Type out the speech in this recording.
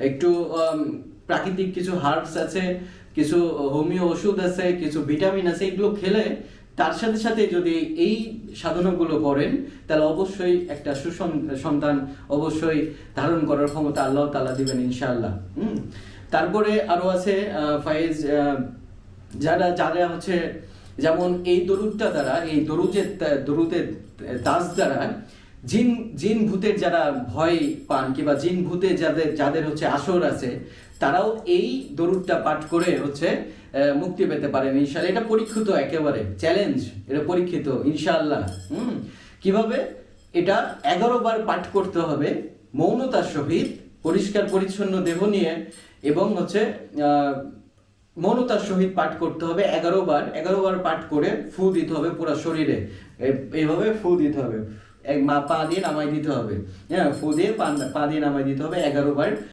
একটু প্রাকৃতিক কিছু হার্বস আছে কিছু হোমিও ওষুধ আছে কিছু ভিটামিন আছে এগুলো খেলে তার সাথে সাথে যদি এই সাধনাগুলো করেন তাহলে অবশ্যই একটা সুসন- সন্তান অবশ্যই ধারণ করার ক্ষমতা আল্লাহ তালা দিবেন ইনশাআল্লাহ। হুম? তারপরে আরও আছে আহ, যারা যারা হচ্ছে যেমন এই দরুদটা দ্বারা এই দরুজের তা- দরুদের তাজ দ্বারা জিন জিন ভূতের যারা ভয় পান কিংবা জিন ভূতে যাদের যাদের হচ্ছে আসর আছে, তারাও এই দরুদটা পাঠ করে হচ্ছে মুক্তি পেতে পারেন। ইনশাল্লাহ এটা পরীক্ষিত একেবারে, চ্যালেঞ্জ, এটা পরীক্ষিত ইনশাল্লাহ হুম? কীভাবে? এটা এগারো বার পাঠ করতে হবে মৌনতার সহিত, পরিষ্কার পরিচ্ছন্ন দেহ নিয়ে, এবং হচ্ছে মৌনতার সহিত পাঠ করতে হবে এগারো বার। এগারো বার পাঠ করে ফু দিতে হবে পুরো শরীরে। এ- এইভাবে ফু দিতে হবে। এক মা পা দিয়ে নামাই দিতে হবে। হ্যাঁ ফু দিয়ে পা দিয়ে নামাই দিতে হবে, এগারো বার।